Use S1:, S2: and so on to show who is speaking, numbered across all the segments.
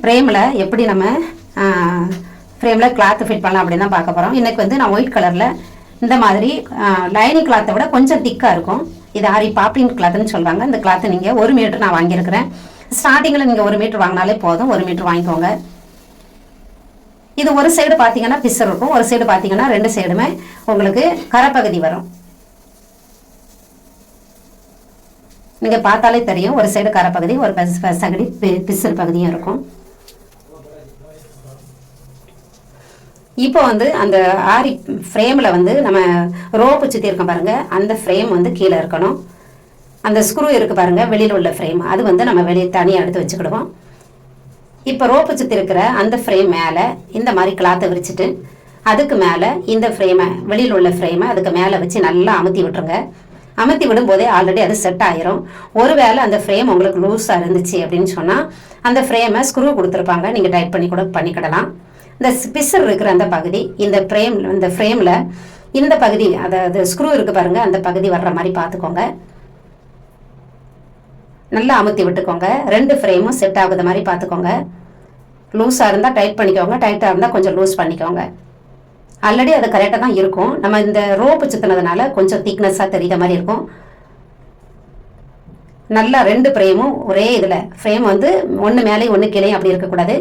S1: ஃப்ரேமில் எப்படி நம்ம ஃப்ரேமில் கிளாத் ஃபிட் பண்ணலாம் அப்படின்னு தான் பார்க்க போகிறோம் இன்றைக்கி வந்து நான் ஒயிட் கலரில் இந்த மாதிரி லைனிங் கிளாத்தை விட கொஞ்சம் திக்காக இருக்கும். இது ஆரி பாப்ளின் கிளாத்துன்னு சொல்கிறாங்க இந்த கிளாத்து நீங்கள் ஒரு மீட்டர் நான் வாங்கியிருக்கிறேன். ஸ்டார்டிங்கில் நீங்கள் ஒரு மீட்டர் வாங்கினாலே போதும். ஒரு மீட்டர் வாங்கிக்கோங்க. இது ஒரு சைடு பார்த்தீங்கன்னா பிசர் இருக்கும். ஒரு சைடு பார்த்தீங்கன்னா ரெண்டு சைடுமே உங்களுக்கு கரைப்பகுதி வரும். நீங்கள் பார்த்தாலே தெரியும். ஒரு சைடு கரைப்பகுதி ஒரு பஸ் சகடி பிசர் பகுதியும் இருக்கும். இப்போ வந்து அந்த ஆரி ஃப்ரேமில் வந்து நம்ம ரோப்பு சுற்றி இருக்கோம் பாருங்கள் அந்த ஃப்ரேம் வந்து கீழே இருக்கணும். அந்த ஸ்க்ரூ இருக்கு பாருங்கள் வெளியில் உள்ள ஃப்ரேம் அது வந்து நம்ம வெளியே தனியாக எடுத்து வச்சுக்கிடுவோம். இப்போ ரோப்பு சுற்றி இருக்கிற அந்த ஃப்ரேம் மேலே இந்த மாதிரி கிளாத்தை விரிச்சிட்டு அதுக்கு மேலே இந்த ஃப்ரேமை வெளியில் உள்ள ஃப்ரேமை அதுக்கு மேலே வச்சு நல்லா அமுத்தி விட்டுருங்க. அமுத்தி விடும்போதே ஆல்ரெடி அது செட் ஆயிரும். ஒருவேளை அந்த ஃப்ரேம் உங்களுக்கு லூஸாக இருந்துச்சு அப்படின்னு சொன்னால் அந்த ஃப்ரேமை ஸ்க்ரூ கொடுத்துருப்பாங்க. நீங்கள் டைட் பண்ணி கூட பண்ணிக்கிடலாம். இந்த பிசர் இருக்கிற அந்த பகுதி இந்த ஃப்ரேம் இந்த ஃப்ரேமில் இந்த பகுதி அதாவது ஸ்க்ரூ இருக்கு பாருங்க அந்த பகுதி வர்ற மாதிரி பார்த்துக்கோங்க. நல்லா அமுத்தி விட்டுக்கோங்க. ரெண்டு ஃப்ரேமும் செட் ஆகுத மாதிரி பார்த்துக்கோங்க. லூஸாக இருந்தால் டைட் பண்ணிக்கோங்க டைட்டாக இருந்தால் கொஞ்சம் லூஸ் பண்ணிக்கோங்க. ஆல்ரெடி அது கரெக்டாக தான் இருக்கும். நம்ம இந்த ரோப்பு சுற்றுனதுனால கொஞ்சம் திக்னஸாக தெரியுத மாதிரி இருக்கும். நல்லா ரெண்டு ஃப்ரேமும் ஒரே இதில். ஃப்ரேம் வந்து ஒன்று மேலே ஒன்று கீழே அப்படி இருக்கக்கூடாது.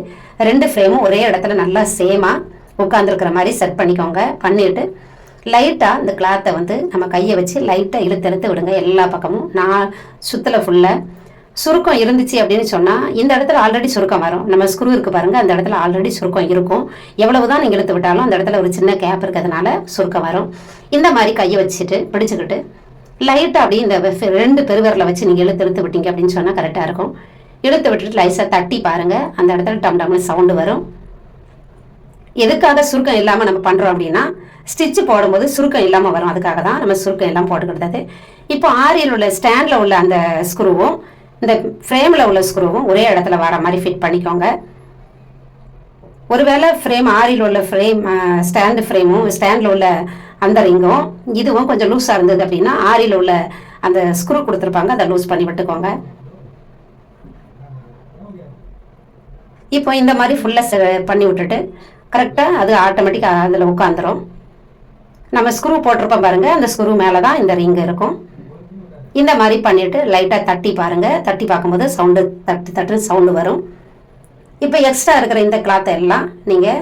S1: ரெண்டு ஃப்ரேமும் ஒரே இடத்துல நல்லா சேமாக உட்காந்துருக்கிற மாதிரி செட் பண்ணிக்கோங்க. பண்ணிட்டு லைட்டாக இந்த கிளாத்தை வந்து நம்ம கையை வச்சு லைட்டாக இழுத்து இழுத்து விடுங்க எல்லா பக்கமும். நான் சுத்தலை ஃபுல்லாக சுருக்கம் இருந்துச்சு அப்படின்னு சொன்னால் இந்த இடத்துல ஆல்ரெடி சுருக்கம் வரும். நம்ம ஸ்க்ரூ இருக்கு பாருங்கள் அந்த இடத்துல ஆல்ரெடி சுருக்கம் இருக்கும். எவ்வளவு தான் நீங்கள் இழுத்து விட்டாலும் அந்த இடத்துல ஒரு சின்ன கேப் இருக்கிறதுனால சுருக்கம் வரும். இந்த மாதிரி கையை வச்சுட்டு பிடிச்சிக்கிட்டு லைட்டாக அப்படியே இந்த வெஃப்- ரெண்டு பெருவரில் வச்சு நீங்கள் இழுத்து இழுத்து விட்டீங்க அப்படின்னு சொன்னால் கரெக்டாக இருக்கும். இழுத்து விட்டுட்டு லைஸாக தட்டி பாருங்கள் அந்த இடத்துல டம் டம்னு சவுண்டு வரும். எதுக்காக சுருக்கம் இல்லாமல் நம்ம பண்ணுறோம் அப்படின்னா ஸ்டிச்சு போடும்போது சுருக்கம் இல்லாமல் வரும். அதுக்காக தான் நம்ம சுருக்கம் எல்லாம் போட்டுக்கிட்டது இப்போ ஆரியில் உள்ள ஸ்டாண்டில் உள்ள அந்த ஸ்க்ரூவும் இந்த ஃப்ரேமில் உள்ள ஸ்க்ரூவும் ஒரே இடத்துல வர மாதிரி ஃபிட் பண்ணிக்கோங்க. ஒருவேளை ஃப்ரேம் ஆரியில் உள்ள ஃப்ரேம் ஸ்டாண்டு ஃப்ரேமும் ஸ்டாண்டில் உள்ள அந்த ரிங்கும் இதுவும் கொஞ்சம் லூஸாக இருந்தது அப்படின்னா ஆரியில் உள்ள அந்த ஸ்க்ரூ கொடுத்துருப்பாங்க அதை லூஸ் பண்ணி விட்டுக்கோங்க. இப்போ இந்த மாதிரி ஃபுல்லாக பண்ணி விட்டுட்டு கரெக்டாக அது ஆட்டோமேட்டிக்காக அதில் உட்காந்துரும் நம்ம ஸ்க்ரூ போட்டிருப்போம் பாருங்கள் அந்த ஸ்க்ரூ மேலே தான் இந்த ரிங் இருக்கும். இந்த மாதிரி பண்ணிட்டு லைட்டாக தட்டி பாருங்கள் தட்டி பார்க்கும்போது சவுண்டு தட்டு தட்டு சவுண்டு வரும். இப்போ எக்ஸ்ட்ரா இருக்கிற இந்த கிளாத்தை எல்லாம் நீங்கள்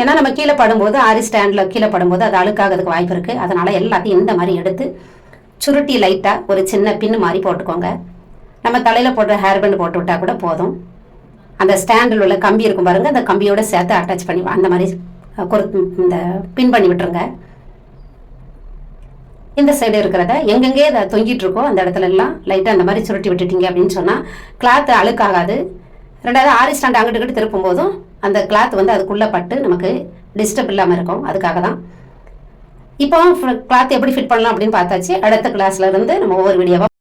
S1: ஏன்னா நம்ம கீழே படும்போது ஆரி ஸ்டாண்டில் கீழே படும்போது அது அழுக்காகிறதுக்கு வாய்ப்பு இருக்குது அதனால் எல்லாத்தையும் இந்த மாதிரி எடுத்து சுருட்டி லைட்டாக ஒரு சின்ன பின்னு மாதிரி போட்டுக்கோங்க. நம்ம தலையில் போடுற ஹேர் பேண்ட் போட்டு விட்டால் கூட போதும். அந்த ஸ்டாண்டில் உள்ள கம்பி இருக்கும் பாருங்கள் அந்த கம்பியோட சேர்த்து அட்டாச் பண்ணி அந்த மாதிரி கொரு இந்த பின் பண்ணி விட்டுருங்க. இந்த சைடு இருக்கிறத எங்கெங்கே அதை தொங்கிட்டு இருக்கோ அந்த இடத்துல எல்லாம் லைட்டாக அந்த மாதிரி சுருட்டி விட்டுட்டீங்க அப்படின்னு சொன்னால் கிளாத் அழுக்காகாது. ரெண்டாவது ஆரி ஸ்டாண்ட் அங்கிட்டு இங்கிட்டு திருப்பும் போதும் அந்த கிளாத் வந்து அதுக்குள்ளே பட்டு நமக்கு டிஸ்டர்ப் இல்லாமல் இருக்கும். அதுக்காக தான் இப்போ கிளாத் எப்படி ஃபிட் பண்ணலாம் அப்படின்னு பார்த்தாச்சு. அடுத்த கிளாஸ்ல இருந்து நம்ம ஒவ்வொரு வீடியோவாக